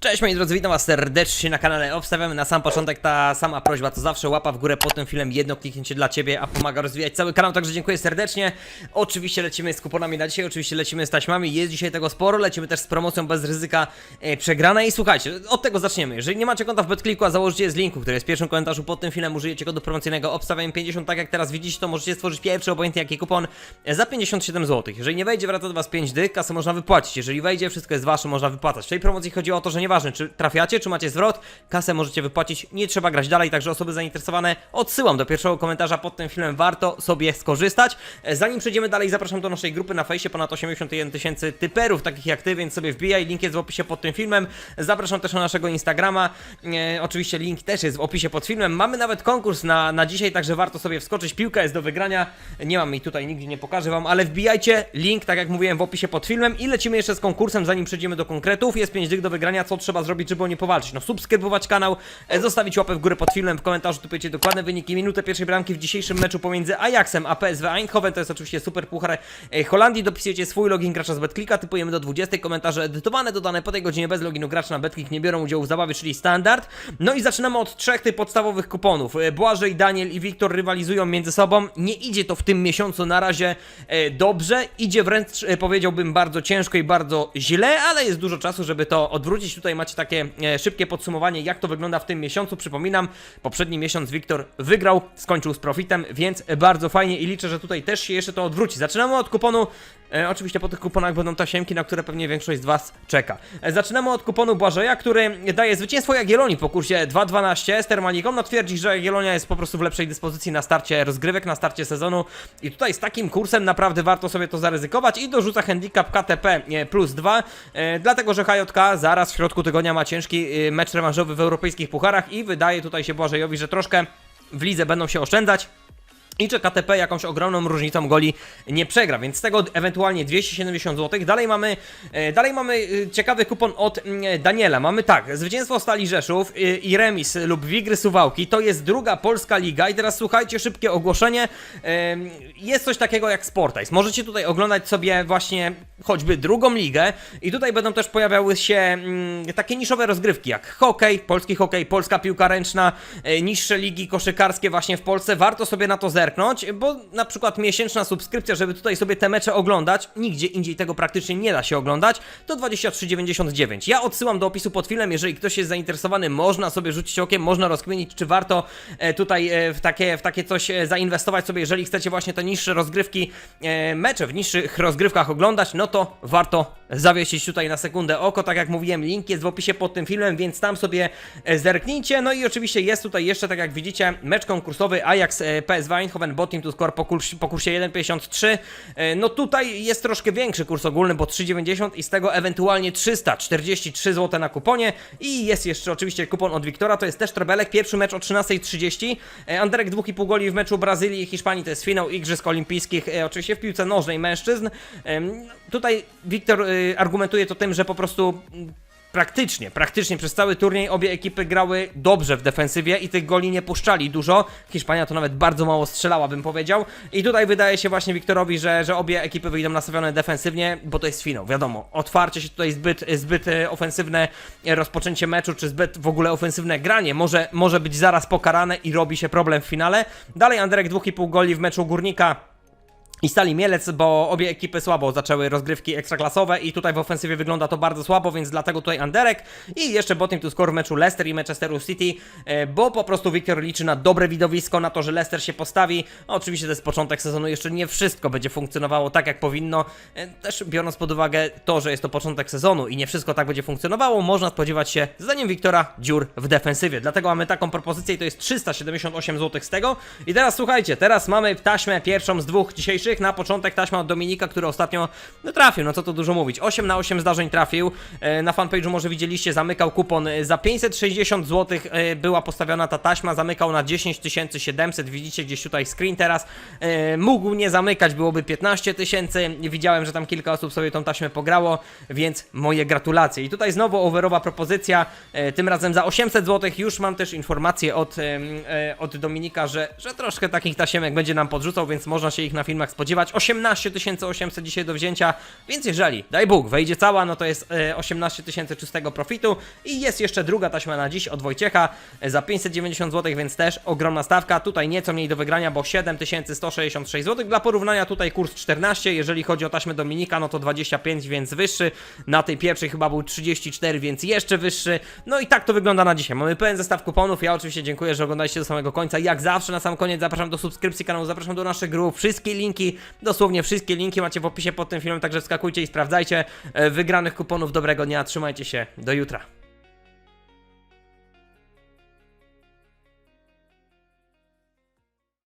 Cześć moi drodzy, witam was serdecznie na kanale. Obstawiamy na sam początek ta sama prośba, to zawsze łapa w górę pod tym filmem, jedno kliknięcie dla ciebie, a pomaga rozwijać cały kanał, także dziękuję serdecznie. Oczywiście lecimy z kuponami na dzisiaj, oczywiście lecimy z taśmami, jest dzisiaj tego sporo, lecimy też z promocją bez ryzyka e, przegranej. I słuchajcie, od tego zaczniemy. Jeżeli nie macie konta w BetClicku, a założycie je z linku, który jest w pierwszym komentarzu pod tym filmem, użyjecie kodu promocyjnego obstawiam 50, tak jak teraz widzicie, to możecie stworzyć pierwszy, obojętnie jaki kupon, e, za 57 zł. Jeżeli nie wejdzie, wraca do was 5 dyk, kasę można wypłacić. Jeżeli wejdzie, wszystko jest wasze, można wypłacać. W tej promocji o to, że nieważne, czy trafiacie, czy macie zwrot, kasę możecie wypłacić, nie trzeba grać dalej, także osoby zainteresowane odsyłam do pierwszego komentarza pod tym filmem, warto sobie skorzystać. E, Zanim przejdziemy dalej, zapraszam do naszej grupy na fejsie, ponad 81 tysięcy typerów, takich jak ty, więc sobie wbijaj, link jest w opisie pod tym filmem. Zapraszam też na naszego Instagrama, e, oczywiście link też jest w opisie pod filmem. Mamy nawet konkurs na, na dzisiaj, także warto sobie wskoczyć, piłka jest do wygrania, nie mam jej tutaj, nigdzie nie pokażę wam, ale wbijajcie, link, tak jak mówiłem, w opisie pod filmem i lecimy jeszcze z konkursem, zanim przejdziemy do konkretów. Jest 5 dych do wygrania, co trzeba zrobić, żeby o nie powalczyć? No subskrybować kanał, e, zostawić łapę w górę pod filmem, w komentarzu typujecie dokładne wyniki, minutę pierwszej bramki w dzisiejszym meczu pomiędzy Ajaxem a PSV Eindhoven, to jest oczywiście super puchar e, Holandii, dopisujecie swój login gracza z BetClicka, typujemy do 20, komentarze edytowane, dodane po tej godzinie bez loginu gracza na BetClick nie biorą udziału w zabawie, czyli standard. No i zaczynamy od trzech tych podstawowych kuponów. E, Błażej, Daniel i Wiktor rywalizują między sobą, nie idzie to w tym miesiącu na razie dobrze, idzie wręcz powiedziałbym bardzo ciężko i bardzo źle, ale jest dużo czasu, żeby to odwrócić. Tutaj macie takie e, szybkie podsumowanie, jak to wygląda w tym miesiącu. Przypominam, poprzedni miesiąc Wiktor wygrał, skończył z profitem, więc bardzo fajnie i liczę, że tutaj też się jeszcze to odwróci. Zaczynamy od kuponu, e, oczywiście po tych kuponach będą tasiemki, na które pewnie większość z Was czeka. E, zaczynamy od kuponu Błażeja, który daje zwycięstwo Jagiellonii po kursie 2.12 z Termaliką. No twierdzi, że Jagiellonia jest po prostu w lepszej dyspozycji na starcie rozgrywek, na starcie sezonu i tutaj z takim kursem naprawdę warto sobie to zaryzykować i dorzuca handicap KTP e, plus 2, e, dlatego że HJK zaraz w środku tygodnia ma ciężki e, mecz rewanżowy w europejskich pucharach i wydaje tutaj się Błażejowi, że troszkę w lidze będą się oszczędzać. I że KTP jakąś ogromną różnicą goli nie przegra, więc z tego ewentualnie 270 zł. Dalej mamy, e, dalej mamy e, ciekawy kupon od mm, Daniela. Mamy tak, zwycięstwo Stali Rzeszów e, i remis lub Wigry Suwałki. To jest druga polska liga i teraz słuchajcie, szybkie ogłoszenie. Jest coś takiego jak Sportice. Możecie tutaj oglądać sobie właśnie choćby drugą ligę i tutaj będą też pojawiały się mm, takie niszowe rozgrywki jak hokej, polski hokej, polska piłka ręczna, niższe ligi koszykarskie właśnie w Polsce. Warto sobie na to zerknąć, bo na przykład miesięczna subskrypcja, żeby tutaj sobie te mecze oglądać, nigdzie indziej tego praktycznie nie da się oglądać, to 23,99. Ja odsyłam do opisu pod filmem, jeżeli ktoś jest zainteresowany, można sobie rzucić okiem, można rozkminić, czy warto e, tutaj e, w takie, w takie coś e, zainwestować sobie, jeżeli chcecie właśnie te niższe rozgrywki, mecze w niższych rozgrywkach oglądać, no to warto zawiesić tutaj na sekundę oko, tak jak mówiłem, link jest w opisie pod tym filmem, więc tam sobie e, zerknijcie, no i oczywiście jest tutaj jeszcze, tak jak widzicie, mecz konkursowy Ajax e, PSV Eindhoven, Botim to score po, kurs, po kursie 1,53, E, no tutaj jest troszkę większy kurs ogólny, bo 3,90 i z tego ewentualnie 343 zł na kuponie. I jest jeszcze oczywiście kupon od Wiktora, to jest też trebelek, pierwszy mecz o 13.30, E, Anderek 2,5 goli w meczu Brazylii i Hiszpanii, to jest finał Igrzysk Olimpijskich, oczywiście w piłce nożnej mężczyzn. Tutaj Wiktor argumentuje to tym, że po prostu praktycznie, praktycznie przez cały turniej obie ekipy grały dobrze w defensywie i tych goli nie puszczali dużo. Hiszpania to nawet bardzo mało strzelała, bym powiedział. I tutaj wydaje się właśnie Wiktorowi, że, że obie ekipy wyjdą nastawione defensywnie, bo to jest finał, wiadomo. Otwarcie się tutaj zbyt, zbyt e, ofensywne rozpoczęcie meczu, czy zbyt w ogóle ofensywne granie może, może być zaraz pokarane i robi się problem w finale. Dalej Anderek 2,5 goli w meczu Górnika. I Stali Mielec, bo obie ekipy słabo zaczęły rozgrywki ekstraklasowe i tutaj w ofensywie wygląda to bardzo słabo, więc dlatego tutaj Anderek i jeszcze Botim tu score w meczu Leicester i Manchesteru City, e, bo po prostu Wiktor liczy na dobre widowisko, na to, że Leicester się postawi. No, oczywiście to jest początek sezonu, jeszcze nie wszystko będzie funkcjonowało tak jak powinno. E, Też biorąc pod uwagę to, że jest to początek sezonu i nie wszystko tak będzie funkcjonowało, można spodziewać się zdaniem Wiktora dziur w defensywie. Dlatego mamy taką propozycję i to jest 378 zł z tego. I teraz słuchajcie, teraz mamy taśmę pierwszą z dwóch dzisiejszych. Na początek taśma od Dominika, który ostatnio no, trafił, no co tu dużo mówić. 8 na 8 zdarzeń trafił. E, Na fanpage'u może widzieliście, zamykał kupon e, za 560 zł e, była postawiona ta taśma, zamykał na 10 700, widzicie gdzieś tutaj screen teraz. Mógł nie zamykać, byłoby 15 tysięcy. Widziałem, że tam kilka osób sobie tą taśmę pograło, więc moje gratulacje. I tutaj znowu overowa propozycja, tym razem za 800 zł. Już mam też informację od, od Dominika, że, że troszkę takich tasiemek będzie nam podrzucał, więc można się ich na filmach spodziewać spodziewać. 18 800 dzisiaj do wzięcia, więc jeżeli, daj Bóg, wejdzie cała, no to jest e, 18 tysięcy czystego profitu i jest jeszcze druga taśma na dziś od Wojciecha e, za 590 zł, więc też ogromna stawka. Tutaj nieco mniej do wygrania, bo 7166 zł. Dla porównania tutaj kurs 14, jeżeli chodzi o taśmę Dominika, no to 25, więc wyższy. Na tej pierwszej chyba był 34, więc jeszcze wyższy. No i tak to wygląda na dzisiaj. Mamy pełen zestaw kuponów. Ja oczywiście dziękuję, że oglądaliście do samego końca. Jak zawsze na sam koniec zapraszam do subskrypcji kanału, zapraszam do naszych grup. Wszystkie linki, dosłownie wszystkie linki macie w opisie pod tym filmem, także wskakujcie i sprawdzajcie. E, Wygranych kuponów, dobrego dnia, trzymajcie się, do jutra.